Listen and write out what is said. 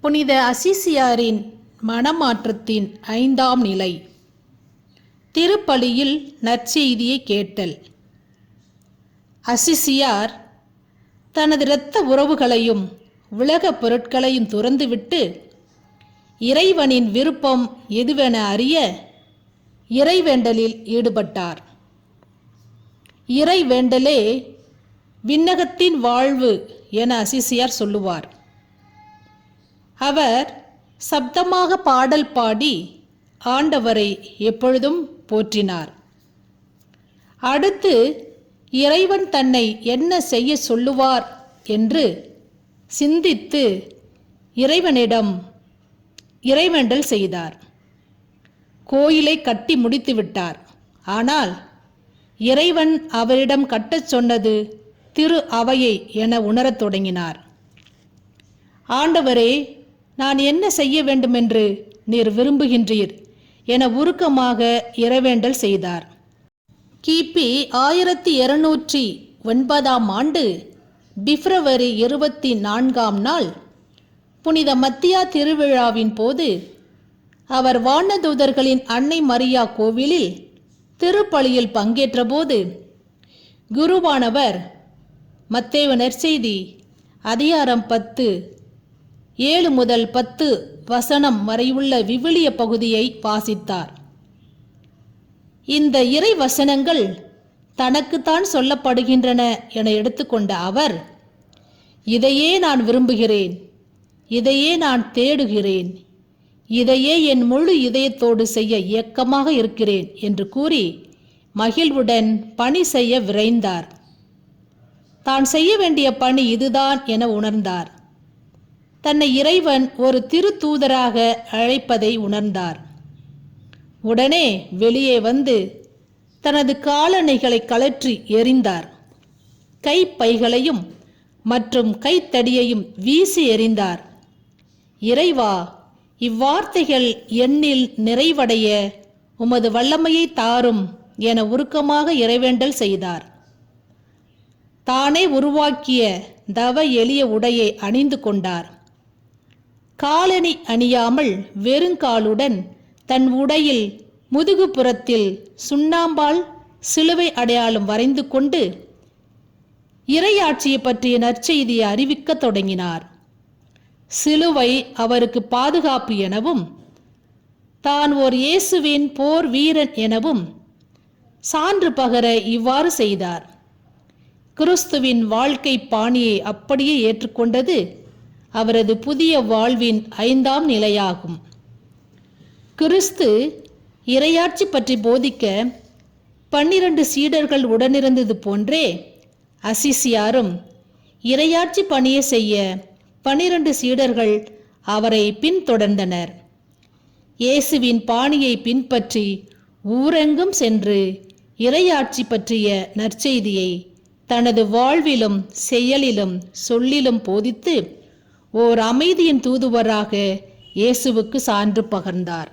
புனித அசிசியாரின் மனமாற்றத்தின் ஐந்தாம் நிலை. திருப்பலியில் நற்செய்தியை கேட்டல். அசிசியார் தனது இரத்த உறவுகளையும் உலகப் பொருட்களையும் துறந்துவிட்டு இறைவனின் விருப்பம் எதுவென அறிய இறைவேண்டலில் ஈடுபட்டார். இறைவேண்டலே விண்ணகத்தின் வாழ்வு என அசிசியார் சொல்லுவார். அவர் சப்தமாக பாடல் பாடி ஆண்டவரை எப்பொழுதும் போற்றினார். அடுத்து இறைவன் தன்னை என்ன செய்ய சொல்லுவார் என்று சிந்தித்து இறைவனிடம் இறைவேண்டல் செய்தார். கோயிலை கட்டி முடித்து விட்டார். ஆனால் இறைவன் அவரிடம் கட்டச் சொன்னது திரு அவையை என உணரத் தொடங்கினார். ஆண்டவரே நான் என்ன செய்ய வேண்டுமென்று நீர் விரும்புகின்றீர் என உருக்கமாக இறைவேண்டல் செய்தார். கிபி ஆயிரத்தி இருநூற்றி ஒன்பதாம் ஆண்டு பிப்ரவரி இருபத்தி நான்காம் நாள் புனித மத்தியா திருவிழாவின் போது அவர் வானதூதர்களின் அன்னை மரியா கோவிலில் திருப்பலியில் பங்கேற்றபோது குருவானவர் மத்தேவ நற்செய்தி அதிகாரம் பத்து ஏழு முதல் பத்து வசனம் வரையுள்ள விவிலிய பகுதியை வாசித்தார். இந்த இறை வசனங்கள் தனக்குத்தான் சொல்லப்படுகின்றன என எடுத்துக்கொண்ட அவர் இதையே நான் விரும்புகிறேன் இதையே நான் தேடுகிறேன் இதையே என் முழு இதயத்தோடு செய்ய இயக்கமாக இருக்கிறேன் என்று கூறி மகிழ்வுடன் பணி செய்ய விரைந்தார். தான் செய்ய வேண்டிய பணி இதுதான் என உணர்ந்தார். தன்னை இறைவன் ஒரு திருத்தூதராக அழைப்பதை உணர்ந்தார். உடனே வெளியே வந்து தனது காலணிகளை கழற்றி எறிந்தார். கைப்பைகளையும் மற்றும் கைத்தடியையும் வீசி எறிந்தார். இறைவா இவ்வார்த்தைகள் எண்ணில் நிறைவடைய உமது வல்லமையை தாரும் என உருக்கமாக இறைவேண்டல் செய்தார். தானே உருவாக்கிய தவ எளிய உடையை அணிந்து கொண்டார். காலணி அணியாமல் வெறுங்காலுடன் தன் உடையில் முதுகுப்புறத்தில் சுண்ணாம்பால் சிலுவை அடையாளம் வரைந்து கொண்டு இரையாட்சியை பற்றிய நற்செய்தியை அறிவிக்கத் தொடங்கினார். சிலுவை அவருக்கு பாதுகாப்பு எனவும் தான் ஓர் இயேசுவின் போர் வீரன் எனவும் சான்று பகர இவ்வாறு செய்தார். கிறிஸ்துவின் வாழ்க்கை பாணியை அப்படியே ஏற்றுக்கொண்டது அவரது புதிய வாழ்வின் ஐந்தாம் நிலையாகும். கிறிஸ்து இரையாட்சி பற்றி போதிக்க பன்னிரண்டு சீடர்கள் உடனிருந்தது போன்றே அசிசியாரும் இரையாட்சி பணியை செய்ய பன்னிரண்டு சீடர்கள் அவரை பின்தொடர்ந்தனர். இயேசுவின் பாணியை பின்பற்றி ஊரெங்கும் சென்று இறையாட்சி பற்றிய நற்செய்தியை தனது வாழ்விலும் செயலிலும் சொல்லிலும் போதித்து ஓர் அமைதியின் தூதுவராக இயேசுவுக்கு சான்று பகர்ந்தார்.